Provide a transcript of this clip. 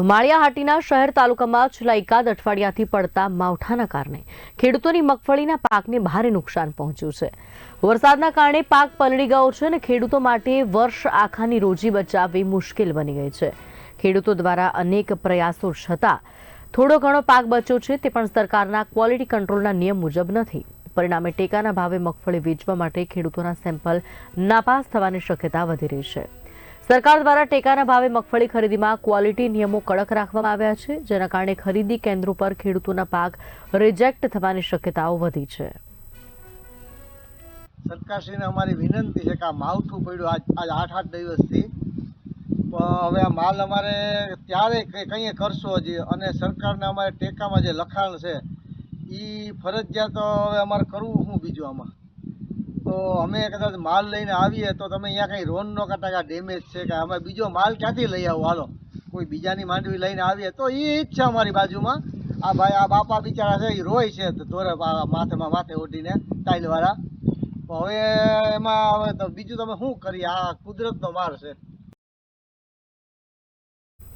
તો માળિયાહાટીના શહેર તાલુકામાં છેલ્લા એકાદ અઠવાડિયાથી પડતા માવઠાના કારણે ખેડૂતોની મગફળીના પાકને ભારે નુકસાન પહોંચ્યું છે. વરસાદના કારણે પાક પલળી ગયો છે અને ખેડૂતો માટે વર્ષ આખાની રોજી બચાવવી મુશ્કેલ બની ગઈ છે. ખેડૂતો દ્વારા અનેક પ્રયાસો છતાં થોડો ઘણો પાક બચ્યો છે તે પણ સરકારના ક્વોલિટી કંટ્રોલના નિયમ મુજબ નથી. પરિણામે ટેકાના ભાવે મગફળી વેચવા માટે ખેડૂતોના સેમ્પલ નાપાસ થવાની શક્યતા વધી રહી છે. સરકાર દ્વારા ટેકાના ભાવે મગફળી ખરીદીમાં ક્વોલિટી નિયમો કડક રાખવામાં આવ્યા છે, જેના કારણે ખરીદી કેન્દ્રો પર ખેડૂતોના પાક રિજેક્ટ થવાની શક્યતાઓ વધી છે. સરકારશ્રીને અમારી વિનંતી છે કે આ માવઠું પડ્યું આજ આજ આઠ આઠ દિવસથી. હવે આ માલ અમારે ત્યારે કંઈ કરશો હજી? અને સરકારને અમારે ટેકામાં જે લખાણ છે એ ફરજિયાત હવે અમારે કરવું શું બીજું આમાં? તો અમે કદાચ માલ લઈને આવીએ તો તમે અહીંયા કંઈ રોન નો કાંટા કાં ડેમેજ છે કે અમે બીજો માલ ક્યાંથી લઈ આવો? હાલો, કોઈ બીજાની માંડવી લઈને આવીએ તો એ જ છે અમારી બાજુમાં. આ ભાઈ, આ બાપા બિચારા છે, એ રોય છે ધોરે માથેમાં માથે ઓઢીને ટાઈલવાળા હવે એમાં હવે બીજું તમે શું કરીએ? આ કુદરતનો માર છે.